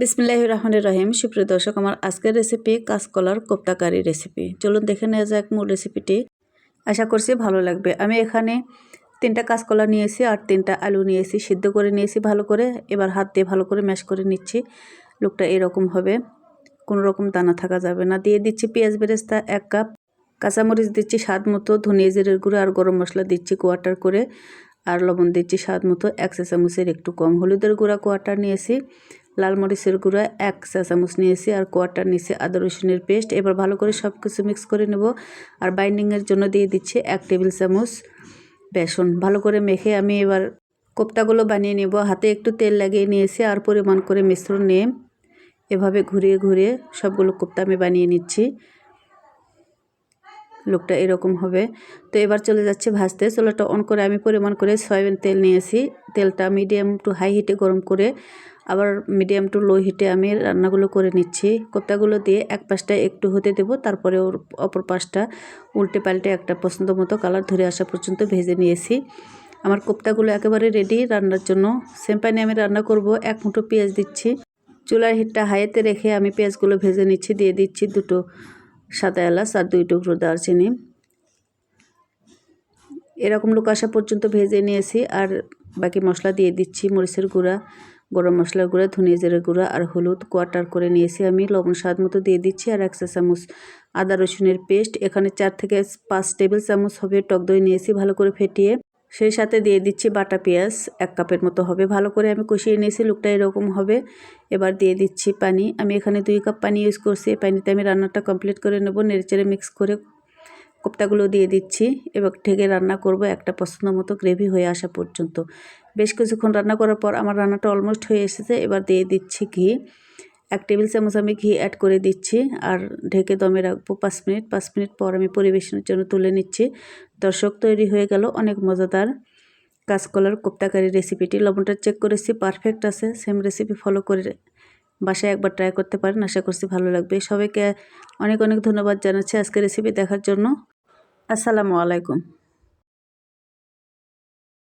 বিসমিল্লাহ রহমানির রহিম। সুপ্রিয় দর্শক, আমার আজকের রেসিপি কাঁচকলার কোপ্তাকারি রেসিপি চলুন দেখে নেওয়া যাক মূল রেসিপিটি আশা করছি ভালো লাগবে। আমি এখানে তিনটা কাঁচকলা নিয়েছি আর তিনটা আলু নিয়েছি। সিদ্ধ করে নিয়েছি ভালো করে। এবার হাত দিয়ে ভালো করে ম্যাশ করে নিচ্ছি। লুকটা এরকম হবে। কোনো রকম দানা থাকা যাবে না। দিয়ে দিচ্ছি পেঁয়াজ বেরেস্তা এক কাপ। কাঁচামরিচ দিচ্ছি স্বাদ মতো। ধনিয়া জিরের গুঁড়ো আর গরম মশলা দিচ্ছি কোয়াটার করে। আর লবণ দিচ্ছি স্বাদ মতো। এক চা চামচের একটু কম হলুদের গুঁড়া কোয়াটার নিয়েছি। লাল মরিচের গুঁড়া এক চা চামচ নিয়েছি আর কোয়াটার নিয়েছি আদা রসুনের পেস্ট। এবার ভালো করে সব কিছু মিক্স করে নেব আর বাইন্ডিংয়ের জন্য দিয়ে দিচ্ছি এক টেবিল চামচ বেসন। ভালো করে মেখে আমি এবার কোপ্তাগুলো বানিয়ে নেব। হাতে একটু তেল লাগিয়ে নিয়েছি আর পরিমাণ করে মিশ্রণ নিয়ে এভাবে ঘুরিয়ে ঘুরিয়ে সবগুলো কোপ্তা আমি বানিয়ে নিচ্ছি। লুকটা এরকম হবে। তো এবার চলে যাচ্ছে ভাজতে। চুলাটা অন করে আমি পরিমাণ করে সয়াবিন তেল নিয়েছি। তেলটা মিডিয়াম টু হাই হিটে গরম করে আবার মিডিয়াম টু লো হিটে আমি রান্নাগুলো করে নিচ্ছি। কোপ্তাগুলো দিয়ে এক পাশটা একটু হতে দেব, তারপরে ওর অপর পাশটা উল্টে পাল্টে একটা পছন্দ মতো কালার ধরে আসা পর্যন্ত ভেজে নিয়েছি। আমার কোপ্তাগুলো একেবারে রেডি রান্নার জন্য। সেম আমি রান্না করব, এক মুঠো পেঁয়াজ দিচ্ছি। চুলার হিটটা হাইতে রেখে আমি পেঁয়াজগুলো ভেজে নিচ্ছি, দিয়ে দিচ্ছি দুটো। সাদা এলাচ আর দুই টুকরো দারচিনি। এরকম লোক আসা পর্যন্ত ভেজে নিয়েছি আর বাকি মশলা দিয়ে দিচ্ছি, মরিচের গুঁড়া, গরম মশলার গুঁড়া, ধনিয়া জিরের গুঁড়া আর হলুদ কোয়াটার করে নিয়েছি আমি। লবণ স্বাদ মতো দিয়ে দিচ্ছি আর এক চা চামচ আদা রসুনের পেস্ট। এখানে চার থেকে পাঁচ টেবিল চামচ হবে টক দই নিয়েছি ভালো করে ফেটিয়ে। সেই সাথে দিয়ে দিচ্ছি বাটা পেঁয়াজ, এক কাপের মতো হবে। ভালো করে আমি কষিয়ে নিয়েছি, লুকটা এরকম হবে। এবার দিয়ে দিচ্ছি পানি। আমি এখানে দুই কাপ পানি ইউজ করছি। এই পানিতে আমি রান্নাটা কমপ্লিট করে নেব, নেড়েচেড়ে মিক্স করে কোপ্তাগুলো দিয়ে দিচ্ছি। এবার ঢেকে রান্না করব একটা পছন্দ মতো গ্রেভি হয়ে আসা পর্যন্ত। বেশ কিছুক্ষণ রান্না করার পর আমার রান্নাটা অলমোস্ট হয়ে এসেছে। এবার দিয়ে দিচ্ছি ঘি। এক টেবিল চামচ আমি ঘি অ্যাড করে দিচ্ছি আর ঢেকে দমে রাখব পাঁচ মিনিট। পাঁচ মিনিট পর আমি পরিবেশনের জন্য তুলে নিচ্ছি। দর্শক, তৈরি হয়ে গেল অনেক মজাদার কাঁচকলার কোপ্তাকারি রেসিপিটি লবণটা চেক করেছি পারফেক্ট আছে। সেম রেসিপি ফলো করে বাসায় একবার ট্রাই করতে পারেন। আশা করছি ভালো লাগবে। সবাইকে অনেক অনেক ধন্যবাদ জানাচ্ছি আজকে রেসিপি দেখার জন্য। আসসালামু আলাইকুম।